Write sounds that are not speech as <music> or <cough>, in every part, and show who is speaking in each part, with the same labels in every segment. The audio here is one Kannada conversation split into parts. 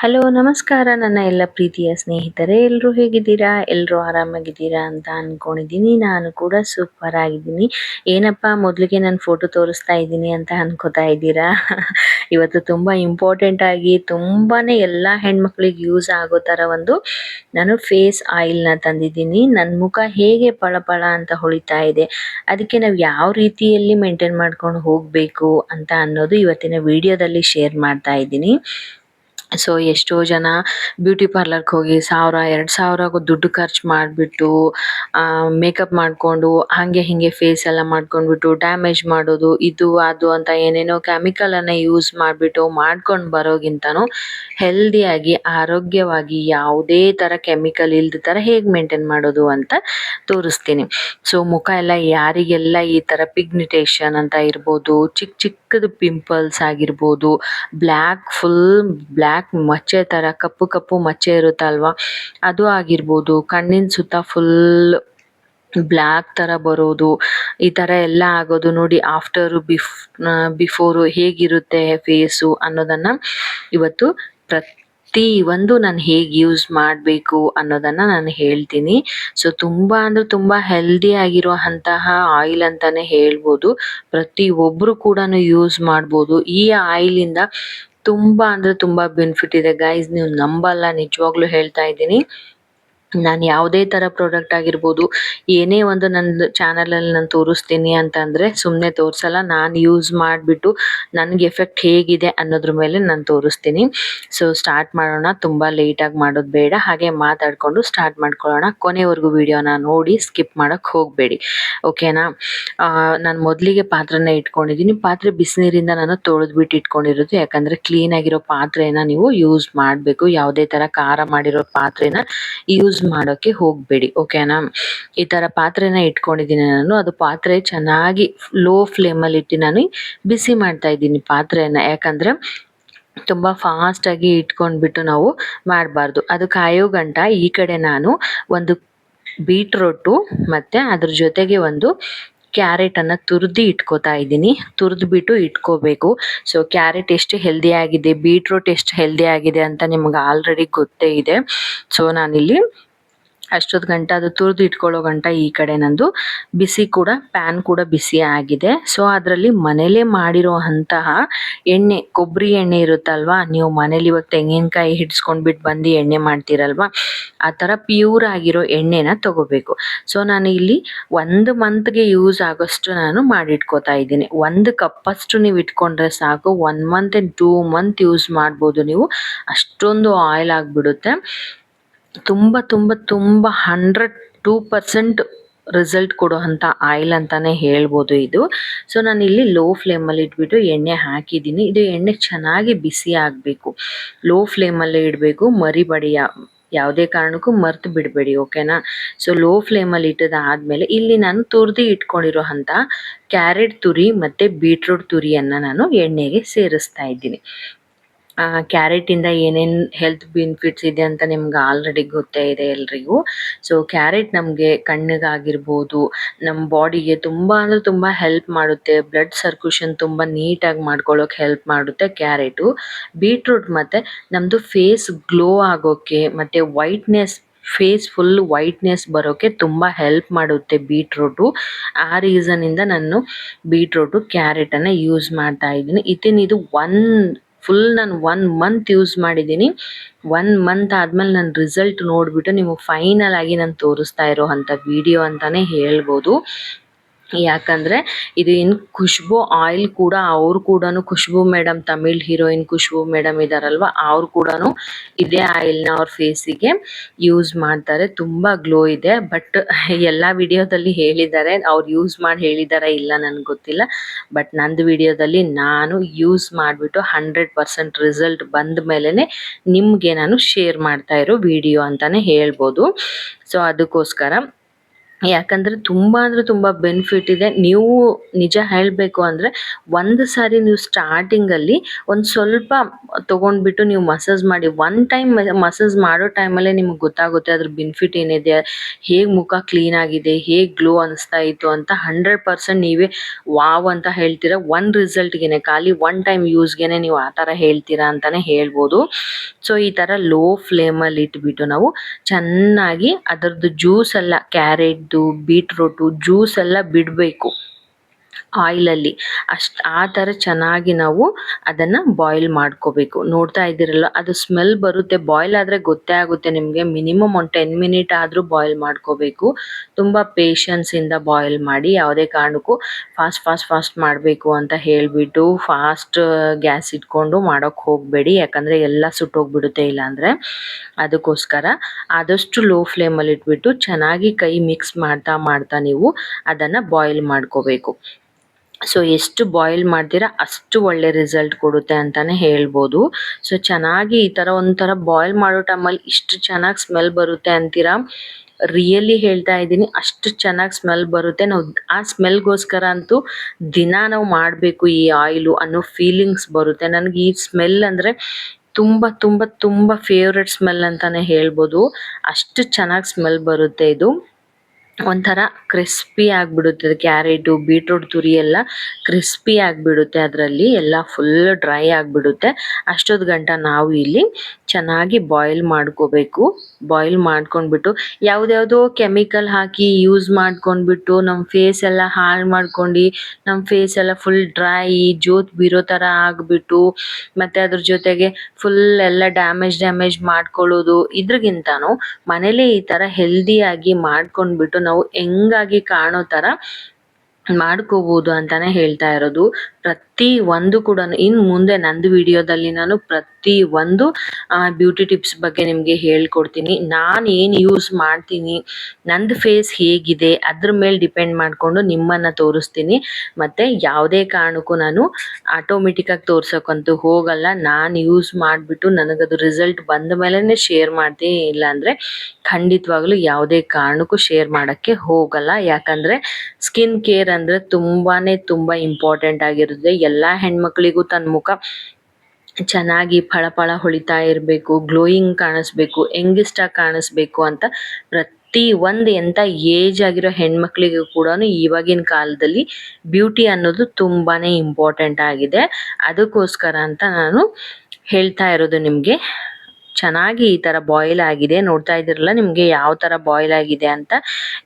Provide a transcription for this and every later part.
Speaker 1: ಹಲೋ, ನಮಸ್ಕಾರ. ನನ್ನ ಎಲ್ಲ ಪ್ರೀತಿಯ ಸ್ನೇಹಿತರೆ ಎಲ್ಲರೂ ಹೇಗಿದ್ದೀರಾ? ಎಲ್ಲರೂ ಆರಾಮಾಗಿದ್ದೀರಾ ಅಂತ ಅಂದ್ಕೊಂಡಿದ್ದೀನಿ ನಾನು ಕೂಡ ಸೂಪರ್ ಆಗಿದ್ದೀನಿ. ಏನಪ್ಪ, ಮೊದಲಿಗೆ ನಾನು ಫೋಟೋ ತೋರಿಸ್ತಾ ಇದ್ದೀನಿ ಅಂತ ಅನ್ಕೋತಾ ಇದ್ದೀರಾ? <laughs> ಇವತ್ತು ತುಂಬ ಇಂಪಾರ್ಟೆಂಟ್ ಆಗಿ ತುಂಬಾನೇ ಎಲ್ಲ ಹೆಣ್ಮಕ್ಳಿಗೆ ಯೂಸ್ ಆಗೋ ಥರ ಒಂದು ನಾನು ಫೇಸ್ ಆಯಿಲ್ನ ತಂದಿದ್ದೀನಿ. ನನ್ನ ಮುಖ ಹೇಗೆ ಪಳಪಳ ಅಂತ ಹೊಳಿತಾ ಇದೆ. ಅದಕ್ಕೆ ನಾವು ಯಾವ ರೀತಿಯಲ್ಲಿ ಮೇಂಟೈನ್ ಮಾಡ್ಕೊಂಡು ಹೋಗಬೇಕು ಅಂತ ಅನ್ನೋದು ಇವತ್ತಿನ ವಿಡಿಯೋದಲ್ಲಿ ಶೇರ್ ಮಾಡ್ತಾ ಇದ್ದೀನಿ. ಸೊ ಎಷ್ಟೋ ಜನ ಬ್ಯೂಟಿ ಪಾರ್ಲರ್ಗೆ ಹೋಗಿ ಸಾವಿರ, ಎರಡು ಸಾವಿರ ದುಡ್ಡು ಖರ್ಚು ಮಾಡಿಬಿಟ್ಟು ಮೇಕಪ್ ಮಾಡಿಕೊಂಡು, ಹಾಗೆ ಹೀಗೆ ಫೇಸ್ ಎಲ್ಲ ಮಾಡ್ಕೊಂಡ್ಬಿಟ್ಟು ಡ್ಯಾಮೇಜ್ ಮಾಡೋದು, ಇದು, ಅದು ಅಂತ ಏನೇನೋ ಕೆಮಿಕಲನ್ನು ಯೂಸ್ ಮಾಡಿಬಿಟ್ಟು, ಮಾಡ್ಕೊಂಡು ಬರೋಗಿಂತನೂ ಹೆಲ್ದಿಯಾಗಿ ಆರೋಗ್ಯವಾಗಿ ಯಾವುದೇ ಥರ ಕೆಮಿಕಲ್ ಇಲ್ದ ಥರ ಹೇಗೆ ಮೇಂಟೈನ್ ಮಾಡೋದು ಅಂತ ತೋರಿಸ್ತೀನಿ. ಸೊ ಮುಖ ಎಲ್ಲ ಯಾರಿಗೆಲ್ಲ ಈ ಥರ ಪಿಗ್ನಿಟೇಷನ್ ಅಂತ ಇರ್ಬೋದು ಚಿಕ್ಕ ಚಿಕ್ಕದು ಪಿಂಪಲ್ಸ್ ಆಗಿರ್ಬೋದು ಬ್ಲ್ಯಾಕ್ ಫುಲ್ ಬ್ಲ್ಯಾಕ್ ಮಚ್ಚೆ ತರ, ಕಪ್ಪು ಕಪ್ಪು ಮಚ್ಚೆ ಇರುತ್ತಲ್ವಾ ಅದು ಆಗಿರ್ಬೋದು, ಕಣ್ಣಿನ ಸುತ್ತ ಫುಲ್ ಬ್ಲ್ಯಾಕ್ ತರ ಬರೋದು, ಈ ತರ ಎಲ್ಲ ಆಗೋದು ನೋಡಿ ಆಫ್ಟರ್ ಬಿಫ್ ಬಿಫೋರು ಹೇಗಿರುತ್ತೆ ಫೇಸು ಅನ್ನೋದನ್ನ ಇವತ್ತು ಪ್ರತಿ ಒಂದು ನಾನು ಹೇಗೆ ಯೂಸ್ ಮಾಡಬೇಕು ಅನ್ನೋದನ್ನ ನಾನು ಹೇಳ್ತೀನಿ. ಸೊ ತುಂಬ ಅಂದ್ರೆ ತುಂಬ ಹೆಲ್ದಿ ಆಗಿರುವಂತಹ ಆಯಿಲ್ ಅಂತಾನೆ ಹೇಳ್ಬೋದು. ಪ್ರತಿ ಒಬ್ಬರು ಕೂಡ ಯೂಸ್ ಮಾಡ್ಬೋದು. ಈ ಆಯಿಲಿಂದ ತುಂಬಾ ಅಂದ್ರೆ ತುಂಬಾ ಬೆನಿಫಿಟ್ ಇದೆ. ಗೈಸ್ ನೀವು ನಂಬಲ್ಲ ನಿಜವಾಗ್ಲೂ ಹೇಳ್ತಾ ಇದ್ದೀನಿ. ನಾನು ಯಾವುದೇ ತರ ಪ್ರಾಡಕ್ಟ್ ಆಗಿರ್ಬೋದು, ಏನೇ ಒಂದು ನಂದು ಚಾನಲಲ್ಲಿ ನಾನು ತೋರಿಸ್ತೀನಿ ಅಂತಂದ್ರೆ ಸುಮ್ಮನೆ ತೋರಿಸಲ್ಲ, ನಾನು ಯೂಸ್ ಮಾಡಿಬಿಟ್ಟು ನನಗೆ ಎಫೆಕ್ಟ್ ಹೇಗಿದೆ ಅನ್ನೋದ್ರ ಮೇಲೆ ನಾನು ತೋರಿಸ್ತೀನಿ. ಸೊ ಸ್ಟಾರ್ಟ್ ಮಾಡೋಣ. ತುಂಬ ಲೇಟಾಗಿ ಮಾಡೋದು ಬೇಡ. ಹಾಗೆ ಮಾತಾಡಿಕೊಂಡು ಸ್ಟಾರ್ಟ್ ಮಾಡ್ಕೊಳ್ಳೋಣ. ಕೊನೆವರೆಗೂ ವಿಡಿಯೋನ ನೋಡಿ ಸ್ಕಿಪ್ ಮಾಡೋಕ್ಕೆ ಹೋಗಬೇಡಿ. ಓಕೆನಾ ನಾನು ಮೊದಲಿಗೆ ಪಾತ್ರನ ಇಟ್ಕೊಂಡಿದ್ದೀನಿ ಪಾತ್ರೆ ಬಿಸಿನೀರಿಂದ ನಾನು ತೊಳೆದ್ಬಿಟ್ಟು ಇಟ್ಕೊಂಡಿರೋದು. ಯಾಕಂದರೆ ಕ್ಲೀನಾಗಿರೋ ಪಾತ್ರೆನ ನೀವು ಯೂಸ್ ಮಾಡಬೇಕು. ಯಾವುದೇ ಥರ ಖಾರ ಮಾಡಿರೋ ಪಾತ್ರೆನ ಯೂಸ್ ಮಾಡೋಕೆ ಹೋಗಬೇಡಿ ಓಕೆನಾ ಈ ತರ ಪಾತ್ರೆನ ಇಟ್ಕೊಂಡಿದ್ದೀನಿ ನಾನು, ಅದು ಪಾತ್ರೆ ಚೆನ್ನಾಗಿ ಲೋ ಫ್ಲೇಮಲ್ಲಿ ಇಟ್ಟು ನಾನು ಬಿಸಿ ಮಾಡ್ತಾ ಇದ್ದೀನಿ ಪಾತ್ರೆಯನ್ನ ಯಾಕಂದ್ರೆ ತುಂಬ ಫಾಸ್ಟ್ ಆಗಿ ಇಟ್ಕೊಂಡ್ಬಿಟ್ಟು ನಾವು ಮಾಡಬಾರ್ದು. ಅದು ಕಾಯೋ ಗಂಟ, ಈ ಕಡೆ ನಾನು ಒಂದು ಬೀಟ್ರೋಟು ಮತ್ತೆ ಅದ್ರ ಜೊತೆಗೆ ಒಂದು ಕ್ಯಾರೆಟ್ ತುರಿದು ತುರ್ದಿ ಇಟ್ಕೋತಾ ಇದ್ದೀನಿ, ತುರಿದ್ಬಿಟ್ಟು ಇಟ್ಕೋಬೇಕು. ಸೊ ಕ್ಯಾರೆಟ್ ಎಷ್ಟು ಹೆಲ್ದಿ ಆಗಿದೆ, ಬೀಟ್ರೂಟ್ ಎಷ್ಟು ಹೆಲ್ದಿ ಆಗಿದೆ ಅಂತ ನಿಮ್ಗೆ ಆಲ್ರೆಡಿ ಗೊತ್ತೇ ಇದೆ. ಸೊ ನಾನಿಲ್ಲಿ ಅಷ್ಟೊತ್ತು ಗಂಟ ಅದು ತುರಿದು ಇಟ್ಕೊಳ್ಳೋ ಗಂಟ ಈ ಕಡೆ ನಂದು. ಬಿಸಿ ಕೂಡ, ಪ್ಯಾನ್ ಕೂಡ ಬಿಸಿ ಆಗಿದೆ. ಸೊ ಅದರಲ್ಲಿ ಮನೇಲೆ ಮಾಡಿರೋ ಅಂತಹ ಎಣ್ಣೆ, ಕೊಬ್ಬರಿ ಎಣ್ಣೆ ಇರುತ್ತಲ್ವಾ? ನೀವು ಮನೇಲಿ ಇವಾಗ ತೆಂಗಿನಕಾಯಿ ಹಿಡ್ಸ್ಕೊಂಡ್ಬಿಟ್ಟು ಬಂದು ಎಣ್ಣೆ ಮಾಡ್ತೀರಲ್ವಾ? ಆ ಥರ ಪ್ಯೂರ್ ಆಗಿರೋ ಎಣ್ಣೆನ ತಗೋಬೇಕು. ಸೊ ನಾನು ಇಲ್ಲಿ ಒಂದು ಮಂತ್ಗೆ ಯೂಸ್ ಆಗೋಷ್ಟು ನಾನು ಮಾಡಿಟ್ಕೋತಾ ಇದ್ದೀನಿ. ಒಂದು ಕಪ್ಪಷ್ಟು ನೀವು ಇಟ್ಕೊಂಡ್ರೆ ಸಾಕು. One month and two month use ಮಾಡ್ಬೋದು ನೀವು. ಅಷ್ಟೊಂದು ಆಯಿಲ್ ಆಗಿಬಿಡುತ್ತೆ. ತುಂಬ ತುಂಬ ತುಂಬ ಹಂಡ್ರೆಡ್ ಟೂ ಪರ್ಸೆಂಟ್ ರಿಸಲ್ಟ್ ಕೊಡುವಂಥ ಆಯಿಲ್ ಅಂತಾನೆ ಹೇಳ್ಬೋದು ಇದು. ಸೊ ನಾನು ಇಲ್ಲಿ ಲೋ ಫ್ಲೇಮಲ್ಲಿ ಇಟ್ಬಿಟ್ಟು ಎಣ್ಣೆ ಹಾಕಿದ್ದೀನಿ. ಇದು ಎಣ್ಣೆ ಚೆನ್ನಾಗಿ ಬಿಸಿ ಆಗಬೇಕು. ಲೋ ಫ್ಲೇಮಲ್ಲೇ ಇಡಬೇಕು. ಮರಿಬೇಡಿ ಯಾವುದೇ ಕಾರಣಕ್ಕೂ ಮರ್ತು ಬಿಡಬೇಡಿ ಓಕೆನಾ ಸೊ ಲೋ ಫ್ಲೇಮಲ್ಲಿ ಇಟ್ಟದಾದಮೇಲೆ ಇಲ್ಲಿ ನಾನು ತುರಿದು ಇಟ್ಕೊಂಡಿರೋ ಅಂಥ ಕ್ಯಾರೆಟ್ ತುರಿ ಮತ್ತು ಬೀಟ್ರೂಟ್ ತುರಿಯನ್ನು ನಾನು ಎಣ್ಣೆಗೆ ಸೇರಿಸ್ತಾ ಇದ್ದೀನಿ. ಕ್ಯಾರೆಟಿಂದ ಏನೇನ್ ಹೆಲ್ತ್ ಬೆನಿಫಿಟ್ಸ್ ಇದೆ ಅಂತ ನಿಮ್ಗೆ ಆಲ್ರೆಡಿ ಗೊತ್ತೇ ಇದೆ ಎಲ್ರಿಗೂ. ಸೊ ಕ್ಯಾರೆಟ್ ನಮಗೆ ಕಣ್ಣಿಗಾಗಿರ್ಬೋದು ನಮ್ಮ ಬಾಡಿಗೆ ತುಂಬಾ ಅಂದ್ರೆ ತುಂಬಾ ಹೆಲ್ಪ್ ಮಾಡುತ್ತೆ ಬ್ಲಡ್ ಸರ್ಕುಷನ್ ತುಂಬಾ ನೀಟ್ ನೀಟಾಗಿ ಮಾಡ್ಕೊಳ್ಳೋಕೆ ಹೆಲ್ಪ್ ಮಾಡುತ್ತೆ ಕ್ಯಾರೆಟು ಬೀಟ್ರೂಟ್ ಮತ್ತೆ ನಮ್ದು ಫೇಸ್ ಗ್ಲೋ ಆಗೋಕೆ, ಮತ್ತೆ ವೈಟ್ನೆಸ್ ಫೇಸ್ ಫುಲ್ ವೈಟ್ನೆಸ್ ಬರೋಕೆ ತುಂಬ ಹೆಲ್ಪ್ ಮಾಡುತ್ತೆ ಬೀಟ್ರೂಟು ಆ ರೀಸನ್ ಇಂದ ನಾನು ಬೀಟ್ರೂಟು ಕ್ಯಾರೆಟನ್ನು ಯೂಸ್ ಮಾಡ್ತಾ ಇದ್ದೀನಿ. ಇದು ಒನ್ ಫುಲ್ ನಾನು ಒನ್ ಮಂತ್ ಯೂಸ್ ಮಾಡಿದ್ದೀನಿ. ಒನ್ ಮಂತ್ ಆದಮೇಲೆ ನನ್ನ ರಿಸಲ್ಟ್ ನೋಡಿಬಿಟ್ಟು ನಿಮಗೆ ಫೈನಲ್ ಆಗಿ ನಾನು ತೋರಿಸ್ತಾ ಇರೋ ವಿಡಿಯೋ ಅಂತಲೇ ಹೇಳ್ಬೋದು. ಯಾಕಂದರೆ ಇದು ಇನ್ ಖುಷ್ಬು ಆಯಿಲ್ ಕೂಡ ಅವ್ರು ಕೂಡ Khushbu madam Tamil heroine Khushbu madam ಇದ್ದಾರಲ್ವ ಅವ್ರು ಕೂಡ ಇದೇ ಆಯಿಲ್ನ ಅವ್ರ ಫೇಸಿಗೆ ಯೂಸ್ ಮಾಡ್ತಾರೆ. ತುಂಬ ಗ್ಲೋ ಇದೆ. ಬಟ್ ಎಲ್ಲ ವಿಡಿಯೋದಲ್ಲಿ ಹೇಳಿದ್ದಾರೆ. ಅವ್ರು ಯೂಸ್ ಮಾಡಿ ಹೇಳಿದಾರ ಇಲ್ಲ ನನಗೆ ಗೊತ್ತಿಲ್ಲ. ಬಟ್ ನಂದು ವಿಡಿಯೋದಲ್ಲಿ ನಾನು ಯೂಸ್ ಮಾಡಿಬಿಟ್ಟು ಹಂಡ್ರೆಡ್ ಪರ್ಸೆಂಟ್ ರಿಸಲ್ಟ್ ಬಂದ ಮೇಲೆ ನಿಮಗೆ ನಾನು ಶೇರ್ ಮಾಡ್ತಾ ಇರೋ ವಿಡಿಯೋ ಅಂತಲೇ ಹೇಳ್ಬೋದು. ಸೊ, ಅದಕ್ಕೋಸ್ಕರ ಯಾಕಂದ್ರೆ ತುಂಬಾ ಅಂದ್ರೆ ತುಂಬಾ ಬೆನಿಫಿಟ್ ಇದೆ. ನೀವು ನಿಜ ಹೇಳಬೇಕು ಅಂದ್ರೆ ಒಂದು ಸಾರಿ ನೀವು ಸ್ಟಾರ್ಟಿಂಗ್ ಅಲ್ಲಿ ಒಂದ್ ಸ್ವಲ್ಪ ತಗೊಂಡ್ಬಿಟ್ಟು ನೀವು ಮಸಾಜ್ ಮಾಡಿ ಒನ್ ಟೈಮ್ ಮಸಾಜ್ ಮಾಡೋ ಟೈಮಲ್ಲೇ ನಿಮ್ಗೆ ಗೊತ್ತಾಗುತ್ತೆ ಅದ್ರ ಬೆನಿಫಿಟ್ ಏನಿದೆ, ಹೇಗ್ ಮುಖ ಕ್ಲೀನ್ ಆಗಿದೆ, ಹೇಗ್ ಗ್ಲೋ ಅನಿಸ್ತಾ ಇತ್ತು ಅಂತ ಹಂಡ್ರೆಡ್ ಪರ್ಸೆಂಟ್ ನೀವೇ ವಾವ್ ಅಂತ ಹೇಳ್ತೀರಾ. ಒನ್ ರಿಸಲ್ಟ್ಗೆನೆ ಖಾಲಿ ಒನ್ ಟೈಮ್ ಯೂಸ್ಗೆನೆ ನೀವು ಆ ತರ ಹೇಳ್ತೀರಾ ಅಂತಾನೆ ಹೇಳ್ಬೋದು. ಸೊ ಈ ತರ ಲೋ ಫ್ಲೇಮಲ್ಲಿ ಇಟ್ಬಿಟ್ಟು ನಾವು ಚೆನ್ನಾಗಿ ಅದರದ್ದು ಜ್ಯೂಸ್ ಎಲ್ಲ ಕ್ಯಾರೆಟ್ದು ಬೀಟ್ರೂಟು ಜ್ಯೂಸ್ ಎಲ್ಲ ಬಿಡಬೇಕು. ಆಯಿಲಲ್ಲಿ ಅಷ್ಟು, ಆ ಥರ ಚೆನ್ನಾಗಿ ನಾವು ಅದನ್ನು ಬಾಯ್ಲ್ ಮಾಡ್ಕೋಬೇಕು. ನೋಡ್ತಾ ಇದ್ದೀರಲ್ಲ, ಅದು ಸ್ಮೆಲ್ ಬರುತ್ತೆ. ಬಾಯ್ಲ್ ಆದರೆ ಗೊತ್ತೇ ಆಗುತ್ತೆ ನಿಮಗೆ. ಮಿನಿಮಮ್ ಒಂದು ಟೆನ್ ಮಿನಿಟ್ ಆದರೂ ಬಾಯ್ಲ್ ಮಾಡ್ಕೋಬೇಕು. ತುಂಬ ಪೇಷನ್ಸಿಂದ ಬಾಯ್ಲ್ ಮಾಡಿ, ಯಾವುದೇ ಕಾರಣಕ್ಕೂ ಫಾಸ್ಟ್ ಫಾಸ್ಟ್ ಫಾಸ್ಟ್ ಮಾಡಬೇಕು ಅಂತ ಹೇಳಿಬಿಟ್ಟು ಫಾಸ್ಟ್ ಗ್ಯಾಸ್ ಇಟ್ಕೊಂಡು ಮಾಡೋಕ್ಕೆ ಹೋಗಬೇಡಿ. ಯಾಕಂದರೆ ಎಲ್ಲ ಸುಟ್ಟೋಗ್ಬಿಡುತ್ತೆ ಇಲ್ಲಾಂದರೆ ಅದಕ್ಕೋಸ್ಕರ. ಆದಷ್ಟು ಲೋ ಫ್ಲೇಮಲ್ಲಿ ಇಟ್ಬಿಟ್ಟು ಚೆನ್ನಾಗಿ ಕೈ ಮಿಕ್ಸ್ ಮಾಡ್ತಾ ಮಾಡ್ತಾ ನೀವು ಅದನ್ನು ಬಾಯ್ಲ್ ಮಾಡ್ಕೋಬೇಕು. ಸೊ ಎಷ್ಟು ಬಾಯ್ಲ್ ಮಾಡ್ತೀರಾ ಅಷ್ಟು ಒಳ್ಳೆ ರಿಸಲ್ಟ್ ಕೊಡುತ್ತೆ ಅಂತಾನೆ ಹೇಳ್ಬೋದು. ಸೊ ಚೆನ್ನಾಗಿ ಈ ಥರ ಒಂಥರ ಬಾಯ್ಲ್ ಮಾಡೋ ಟೈಮಲ್ಲಿ ಇಷ್ಟು ಚೆನ್ನಾಗಿ ಸ್ಮೆಲ್ ಬರುತ್ತೆ ಅಂತೀರಾ? ರಿಯಲಿ ಹೇಳ್ತಾ ಇದ್ದೀನಿ, ಅಷ್ಟು ಚೆನ್ನಾಗಿ ಸ್ಮೆಲ್ ಬರುತ್ತೆ. ನಾವು ಆ ಸ್ಮೆಲ್ಗೋಸ್ಕರ ಅಂತೂ ದಿನ ನಾವು ಮಾಡಬೇಕು ಈ ಆಯಿಲು ಅನ್ನೋ ಫೀಲಿಂಗ್ಸ್ ಬರುತ್ತೆ. ನನಗೆ ಈ ಸ್ಮೆಲ್ ಅಂದರೆ ತುಂಬ ತುಂಬ ತುಂಬ ಫೇವ್ರೆಟ್ ಸ್ಮೆಲ್ ಅಂತಲೇ ಹೇಳ್ಬೋದು. ಅಷ್ಟು ಚೆನ್ನಾಗಿ ಸ್ಮೆಲ್ ಬರುತ್ತೆ ಇದು. ಒಂಥರ ಕ್ರಿಸ್ಪಿ ಆಗಿಬಿಡುತ್ತೆ. ಕ್ಯಾರೆಟು ಬೀಟ್ರೂಟ್ ತುರಿ ಎಲ್ಲ ಕ್ರಿಸ್ಪಿ ಆಗಿಬಿಡುತ್ತೆ ಅದರಲ್ಲಿ. ಎಲ್ಲ ಫುಲ್ ಡ್ರೈ ಆಗಿಬಿಡುತ್ತೆ. ಅಷ್ಟೊತ್ತು ಗಂಟ ನಾವು ಇಲ್ಲಿ ಚೆನ್ನಾಗಿ ಬಾಯ್ಲ್ ಮಾಡ್ಕೋಬೇಕು. ಬಾಯ್ಲ್ ಮಾಡ್ಕೊಂಡ್ಬಿಟ್ಟು ಯಾವುದ್ಯಾವುದೋ ಕೆಮಿಕಲ್ ಹಾಕಿ ಯೂಸ್ ಮಾಡ್ಕೊಂಡ್ಬಿಟ್ಟು ನಮ್ಮ ಫೇಸ್ ಎಲ್ಲ ಹಾಳು ಮಾಡ್ಕೊಂಡು ನಮ್ಮ ಫೇಸ್ ಎಲ್ಲ ಫುಲ್ ಡ್ರೈ ಜೋತ್ ಬೀರೋ ಥರ ಆಗಿಬಿಟ್ಟು, ಮತ್ತು ಅದ್ರ ಜೊತೆಗೆ ಫುಲ್ ಎಲ್ಲ ಡ್ಯಾಮೇಜ್ ಡ್ಯಾಮೇಜ್ ಮಾಡ್ಕೊಳ್ಳೋದು ಇದ್ರಿಗಿಂತನೂ ಮನೇಲೇ ಈ ಥರ ಹೆಲ್ದಿಯಾಗಿ ಮಾಡ್ಕೊಂಡ್ಬಿಟ್ಟು ನಾವು ಹೆಂಗಾಗಿ ಕಾಣೋ ಥರ ಮಾಡ್ಕೋಬಹುದು ಅಂತಾನೆ ಹೇಳ್ತಾ ಇರೋದು. ಪ್ರತಿ ಒಂದು ಕೂಡ ಇನ್ ಮುಂದೆ ನಂದು ವಿಡಿಯೋದಲ್ಲಿ ನಾನು ಪ್ರತಿ ಒಂದು ಬ್ಯೂಟಿ ಟಿಪ್ಸ್ ಬಗ್ಗೆ ನಿಮಗೆ ಹೇಳ್ಕೊಡ್ತೀನಿ. ನಾನು ಏನು ಯೂಸ್ ಮಾಡ್ತೀನಿ, ನಂದು ಫೇಸ್ ಹೇಗಿದೆ, ಅದ್ರ ಮೇಲೆ ಡಿಪೆಂಡ್ ಮಾಡಿಕೊಂಡು ನಿಮ್ಮನ್ನು ತೋರಿಸ್ತೀನಿ. ಮತ್ತು ಯಾವುದೇ ಕಾರಣಕ್ಕೂ ನಾನು ಆಟೋಮೆಟಿಕ್ಕಾಗಿ ತೋರ್ಸೋಕ್ಕಂತೂ ಹೋಗಲ್ಲ. ನಾನು ಯೂಸ್ ಮಾಡಿಬಿಟ್ಟು ನನಗದು ರಿಸಲ್ಟ್ ಬಂದ ಮೇಲೇ ಶೇರ್ ಮಾಡ್ತೀನಿ ಇಲ್ಲಾಂದರೆ ಖಂಡಿತವಾಗ್ಲೂ ಯಾವುದೇ ಕಾರಣಕ್ಕೂ ಶೇರ್ ಮಾಡೋಕ್ಕೆ ಹೋಗಲ್ಲ. ಯಾಕಂದರೆ ಸ್ಕಿನ್ ಕೇರ್ ಅಂದರೆ ತುಂಬಾ ತುಂಬ ಇಂಪಾರ್ಟೆಂಟ್ ಆಗಿರುತ್ತೆ. ಎಲ್ಲ ಹೆಣ್ಮಕ್ಳಿಗೂ ತನ್ನ ಮುಖ ಚೆನ್ನಾಗಿ ಫಳ ಹೊಳಿತಾ ಇರಬೇಕು ಗ್ಲೋಯಿಂಗ್ ಕಾಣಿಸ್ಬೇಕು ಯಂಗಿಸ್ಟಾಗಿ ಕಾಣಿಸ್ಬೇಕು ಅಂತ ಪ್ರತಿ ಒಂದು ಎಂಥ ಏಜ್ ಆಗಿರೋ ಹೆಣ್ಮಕ್ಳಿಗೂ ಕೂಡ ಇವಾಗಿನ ಕಾಲದಲ್ಲಿ ಬ್ಯೂಟಿ ಅನ್ನೋದು ತುಂಬಾ ಇಂಪಾರ್ಟೆಂಟ್ ಆಗಿದೆ. ಅದಕ್ಕೋಸ್ಕರ ಅಂತ ನಾನು ಹೇಳ್ತಾ ಇರೋದು ನಿಮಗೆ. ಚೆನ್ನಾಗಿ ಈ ತರ ಬಾಯ್ಲ್ ಆಗಿದೆ. ನೋಡ್ತಾ ಇದಿರಲ್ಲ ನಿಮಗೆ ಯಾವ ತರ ಬಾಯ್ಲ್ ಆಗಿದೆ ಅಂತ.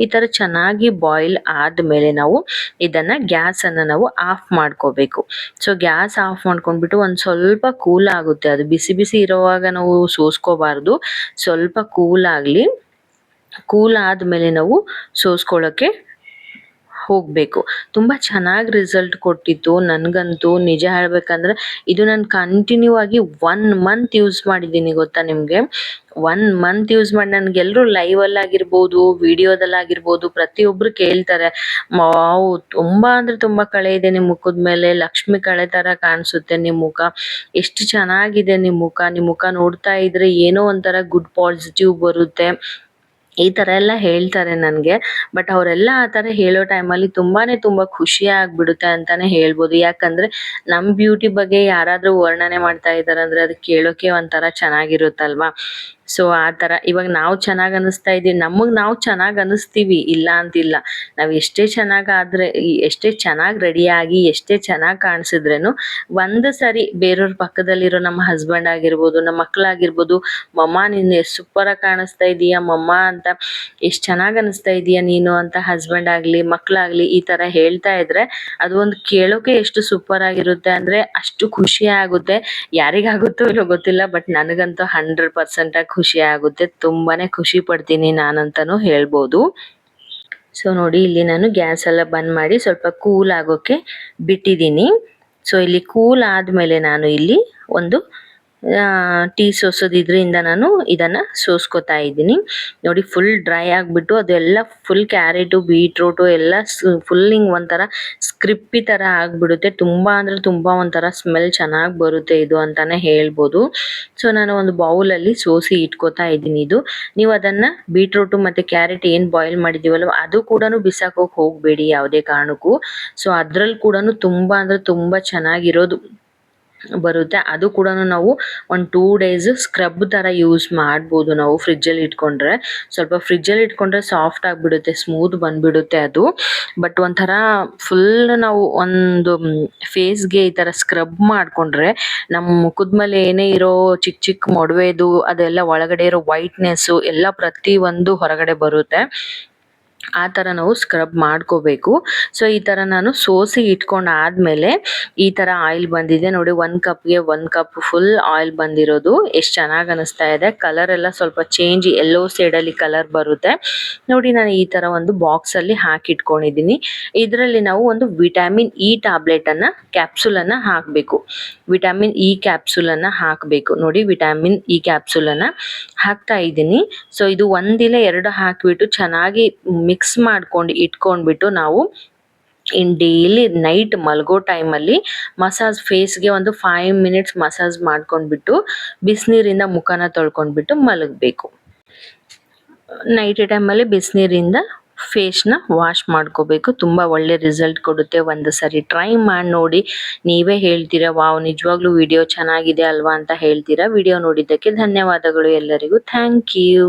Speaker 1: ಈ ತರ ಚೆನ್ನಾಗಿ ಬಾಯ್ಲ್ ಆದ್ಮೇಲೆ ನಾವು ಇದನ್ನ ಗ್ಯಾಸ್ ಅನ್ನ ನಾವು ಆಫ್ ಮಾಡ್ಕೋಬೇಕು. ಸೊ ಗ್ಯಾಸ್ ಆಫ್ ಮಾಡ್ಕೊಂಡ್ಬಿಟ್ಟು ಒಂದು ಸ್ವಲ್ಪ ಕೂಲ್ ಆಗುತ್ತೆ. ಅದು ಬಿಸಿ ಬಿಸಿ ಇರುವಾಗ ನಾವು ಸೋಸ್ಕೋಬಾರ್ದು. ಸ್ವಲ್ಪ ಕೂಲ್ ಆಗಲಿ. ಕೂಲ್ ಆದ್ಮೇಲೆ ನಾವು ಸೋಸ್ಕೊಳ್ಳೋಕ್ಕೆ ಹೋಗಬೇಕು. ತುಂಬ ಚೆನ್ನಾಗಿ ರಿಸಲ್ಟ್ ಕೊಟ್ಟಿತ್ತು. ನನಗಂತೂ ನಿಜ ಹೇಳ್ಬೇಕಂದ್ರೆ, ಇದು ನಾನು ಕಂಟಿನ್ಯೂ ಆಗಿ ಒನ್ ಮಂತ್ ಯೂಸ್ ಮಾಡಿದ್ದೀನಿ ಗೊತ್ತಾ ನಿಮಗೆ? ಒನ್ ಮಂತ್ ಯೂಸ್ ಮಾಡಿ ನನಗೆಲ್ಲರೂ ಲೈವಲ್ಲಾಗಿರ್ಬೋದು ವಿಡಿಯೋದಲ್ಲಾಗಿರ್ಬೋದು ಪ್ರತಿಯೊಬ್ಬರು ಕೇಳ್ತಾರೆ ಮಾವು ತುಂಬ ಅಂದರೆ ತುಂಬ ಕಳೆ ಇದೆ ನಿಮ್ಮ ಮುಖದ ಮೇಲೆ, ಲಕ್ಷ್ಮಿ ಕಳೆ ಥರ ಕಾಣಿಸುತ್ತೆ ನಿಮ್ಮ ಮುಖ, ಎಷ್ಟು ಚೆನ್ನಾಗಿದೆ ನಿಮ್ಮ ಮುಖ ನಿಮ್ಮ ಮುಖ ನೋಡ್ತಾ ಇದ್ರೆ ಏನೋ ಒಂಥರ ಗುಡ್ ಪಾಸಿಟಿವ್ ಬರುತ್ತೆ. ಈ ಥರ ಎಲ್ಲ ಹೇಳ್ತಾರೆ ನನಗೆ. ಬಟ್ ಅವರೆಲ್ಲ ಆ ತರ ಹೇಳೋ ಟೈಮಲ್ಲಿ ತುಂಬಾ ತುಂಬ ಖುಷಿ ಆಗ್ಬಿಡುತ್ತೆ ಅಂತಾನೆ ಹೇಳ್ಬೋದು. ಯಾಕಂದ್ರೆ ನಮ್ಮ ಬ್ಯೂಟಿ ಬಗ್ಗೆ ಯಾರಾದರೂ ವರ್ಣನೆ ಮಾಡ್ತಾ ಇದ್ದಾರೆ ಅಂದ್ರೆ ಅದು ಕೇಳೋಕ್ಕೆ ಒಂಥರ ಚೆನ್ನಾಗಿರುತ್ತಲ್ವಾ? ಸೊ ಆ ಥರ ಇವಾಗ ನಾವು ಚೆನ್ನಾಗಿ ಅನ್ನಿಸ್ತಾ ಇದ್ದೀವಿ. ನಮಗೆ ನಾವು ಚೆನ್ನಾಗಿ ಅನಿಸ್ತೀವಿ ಇಲ್ಲ ಅಂತಿಲ್ಲ. ನಾವು ಎಷ್ಟೇ ಚೆನ್ನಾಗಿ ಆದ್ರೆ ಎಷ್ಟೇ ಚೆನ್ನಾಗಿ ರೆಡಿಯಾಗಿ ಎಷ್ಟೇ ಚೆನ್ನಾಗಿ ಕಾಣಿಸಿದ್ರೇನು ಒಂದು ಸರಿ ಬೇರೆಯವ್ರ ಪಕ್ಕದಲ್ಲಿರೋ ನಮ್ಮ ಹಸ್ಬೆಂಡ್ ಆಗಿರ್ಬೋದು, ನಮ್ಮ ಮಕ್ಕಳಾಗಿರ್ಬೋದು ಮಮ್ಮ, ನೀನು ಎಷ್ಟು ಸೂಪರಾಗಿ ಕಾಣಿಸ್ತಾ ಇದೀಯಾ? ಮಮ್ಮ ಅಂತ ಎಷ್ಟು ಚೆನ್ನಾಗಿ ಅನಿಸ್ತಾ ಇದೀಯಾ ನೀನು ಅಂತ ಹಸ್ಬೆಂಡ್ ಆಗಲಿ ಮಕ್ಕಳಾಗಲಿ ಈ ಥರ ಹೇಳ್ತಾ ಇದ್ರೆ ಅದು ಒಂದು ಕೇಳೋಕೆ ಎಷ್ಟು ಸೂಪರ್ ಆಗಿರುತ್ತೆ ಅಂದರೆ ಅಷ್ಟು ಖುಷಿ ಆಗುತ್ತೆ. ಯಾರಿಗಾಗುತ್ತೋ ಇಲ್ಲೋ ಗೊತ್ತಿಲ್ಲ ಬಟ್ ನನಗಂತೂ ಹಂಡ್ರೆಡ್ ಪರ್ಸೆಂಟಾಗಿ ಖುಷಿ ಆಗುತ್ತೆ ತುಂಬಾನೇ ಖುಷಿ ಪಡ್ತೀನಿ ನಾನಂತನೂ ಹೇಳ್ಬೋದು. ಸೊ ನೋಡಿ, ಇಲ್ಲಿ ನಾನು ಗ್ಯಾಸ್ ಎಲ್ಲ ಬಂದ್ ಮಾಡಿ ಸ್ವಲ್ಪ ಕೂಲ್ ಆಗೋಕೆ ಬಿಟ್ಟಿದ್ದೀನಿ. ಸೊ ಇಲ್ಲಿ ಕೂಲ್ ಆದಮೇಲೆ ನಾನು ಇಲ್ಲಿ ಒಂದು ಟೀ ಸೋಸೋದಿದ್ರಿಂದ ನಾನು ಇದನ್ನು ಸೋಸ್ಕೊತಾ ಇದ್ದೀನಿ. ನೋಡಿ ಫುಲ್ ಡ್ರೈ ಆಗಿಬಿಟ್ಟು ಅದೆಲ್ಲ ಫುಲ್ ಕ್ಯಾರೆಟು, ಬೀಟ್ರೂಟು ಎಲ್ಲ ಫುಲ್ ಹಿಂಗೆ ಒಂಥರ ಸ್ಕ್ರಿಪ್ಪಿ ಥರ ಆಗಿಬಿಡುತ್ತೆ. ತುಂಬ ಅಂದರೆ ತುಂಬ ಒಂಥರ ಸ್ಮೆಲ್ ಚೆನ್ನಾಗಿ ಬರುತ್ತೆ ಇದು ಅಂತಲೇ ಹೇಳ್ಬೋದು. ಸೊ ನಾನು ಒಂದು ಬೌಲಲ್ಲಿ ಸೋಸಿ ಇಟ್ಕೋತಾ ಇದ್ದೀನಿ ಇದು. ನೀವು ಅದನ್ನು ಬೀಟ್ರೂಟು ಮತ್ತು ಕ್ಯಾರೆಟ್ ಏನು ಬಾಯ್ಲ್ ಮಾಡಿದ್ದೀವಲ್ವ ಅದು ಕೂಡ ಬಿಸಾಕೋಕೆ ಹೋಗಬೇಡಿ ಯಾವುದೇ ಕಾರಣಕ್ಕೂ. ಸೊ ಅದರಲ್ಲಿ ಕೂಡ ತುಂಬ ಅಂದರೆ ತುಂಬ ಚೆನ್ನಾಗಿರೋದು. ಬರುತ್ತೆ. ಅದು ಕೂಡ ನಾವು ಒಂದು ಟೂ ಡೇಸ್ ಸ್ಕ್ರಬ್ ಥರ ಯೂಸ್ ಮಾಡ್ಬೋದು ನಾವು ಫ್ರಿಜ್ಜಲ್ಲಿ ಇಟ್ಕೊಂಡ್ರೆ. ಸ್ವಲ್ಪ ಫ್ರಿಜ್ಜಲ್ಲಿ ಇಟ್ಕೊಂಡ್ರೆ ಸಾಫ್ಟ್ ಆಗಿಬಿಡುತ್ತೆ ಸ್ಮೂತ್ ಬಂದ್ಬಿಡುತ್ತೆ ಅದು. ಬಟ್ ಒಂಥರ ಫುಲ್ ನಾವು ಒಂದು ಫೇಸ್ಗೆ ಈ ಥರ ಸ್ಕ್ರಬ್ ಮಾಡಿಕೊಂಡ್ರೆ ನಮ್ಮ ಮುಖದ ಮೇಲೆ ಏನೇ ಇರೋ ಚಿಕ್ಕ ಚಿಕ್ಕ ಮೊಡವೆದು ಅದೆಲ್ಲ ಒಳಗಡೆ ಇರೋ ವೈಟ್ನೆಸ್ಸು ಎಲ್ಲ ಪ್ರತಿಯೊಂದು ಹೊರಗಡೆ ಬರುತ್ತೆ. ಆ ಥರ ನಾವು ಸ್ಕ್ರಬ್ ಮಾಡ್ಕೋಬೇಕು. ಸೊ ಈ ಥರ ನಾನು ಸೋಸಿ ಇಟ್ಕೊಂಡು ಆದಮೇಲೆ ಈ ಥರ ಆಯಿಲ್ ಬಂದಿದೆ. ನೋಡಿ, ಒಂದು ಕಪ್ಗೆ ಒಂದು ಕಪ್ ಫುಲ್ ಆಯಿಲ್ ಬಂದಿರೋದು. ಎಷ್ಟು ಚೆನ್ನಾಗಿ ಅನಿಸ್ತಾ ಇದೆ. ಕಲರ್ ಎಲ್ಲ ಸ್ವಲ್ಪ ಚೇಂಜ್ ಎಲ್ಲೋ ಸೈಡಲ್ಲಿ ಕಲರ್ ಬರುತ್ತೆ. ನೋಡಿ, ನಾನು ಈ ಥರ ಒಂದು ಬಾಕ್ಸಲ್ಲಿ ಹಾಕಿಟ್ಕೊಂಡಿದ್ದೀನಿ. ಇದರಲ್ಲಿ ನಾವು ಒಂದು ವಿಟಮಿನ್ ಇ ಟ್ಯಾಬ್ಲೆಟನ್ನು ಕ್ಯಾಪ್ಸೂಲನ್ನು ಹಾಕಬೇಕು. ವಿಟಾಮಿನ್ ಇ ಕ್ಯಾಪ್ಸೂಲನ್ನು ಹಾಕಬೇಕು. ನೋಡಿ ವಿಟಮಿನ್ ಇ ಕ್ಯಾಪ್ಸೂಲನ್ನು ಹಾಕ್ತಾ ಇದ್ದೀನಿ. ಸೊ ಇದು ಒಂದಿಲ್ಲ, ಎರಡು ಹಾಕಿಬಿಟ್ಟು ಚೆನ್ನಾಗಿ ಮಿಕ್ಸ್ ಮಾಡ್ಕೊಂಡು ಇಟ್ಕೊಂಡ್ಬಿಟ್ಟು ನಾವು ಇನ್ ಡೈಲಿ ನೈಟ್ ಮಲಗೋ ಟೈಮಲ್ಲಿ ಮಸಾಜ್ ಫೇಸ್ಗೆ ಒಂದು ಫೈವ್ ಮಿನಿಟ್ಸ್ ಮಸಾಜ್ ಮಾಡ್ಕೊಂಡ್ಬಿಟ್ಟು ಬಿಸಿನೀರಿಂದ ಮುಖನ ತೊಳ್ಕೊಂಡ್ಬಿಟ್ಟು ಮಲಗಬೇಕು. ನೈಟ್ ಟೈಮಲ್ಲಿ ಬಿಸಿನೀರಿಂದ ಫೇಸ್ನ ವಾಶ್ ಮಾಡ್ಕೋಬೇಕು. ತುಂಬ ಒಳ್ಳೆ ರಿಸಲ್ಟ್ ಕೊಡುತ್ತೆ. ಒಂದು ಸರಿ ಟ್ರೈ ಮಾಡಿ ನೋಡಿ. ನೀವೇ ಹೇಳ್ತೀರಾ, ವಾವ್, ನಿಜವಾಗ್ಲೂ ವಿಡಿಯೋ ಚೆನ್ನಾಗಿದೆ ಅಲ್ವಾ? ಅಂತ ಹೇಳ್ತೀರಾ? ವಿಡಿಯೋ ನೋಡಿದ್ದಕ್ಕೆ ಧನ್ಯವಾದಗಳು ಎಲ್ಲರಿಗೂ. Thank you